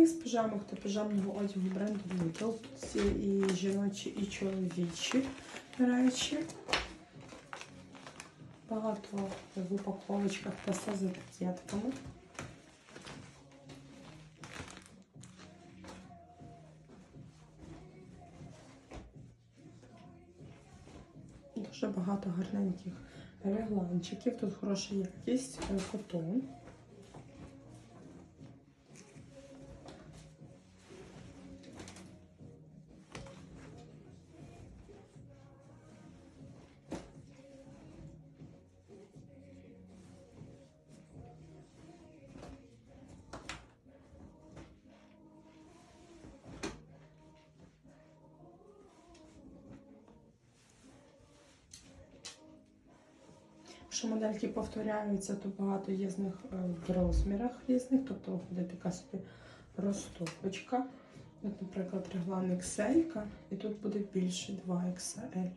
Мікс піжамок та піжамного одягу бренду Lidl. Тут є і жіночі, і чоловічі речі. Багато в упаковочках та все з етикетками. Дуже багато гарненьких регланчиків. Тут хороша якість, е, котон. Якщо модельки повторяються, то багато є з них е, в розмірах різних, тобто буде така собі розтопочка. От, наприклад, реглан XL, і тут буде більше 2 XL.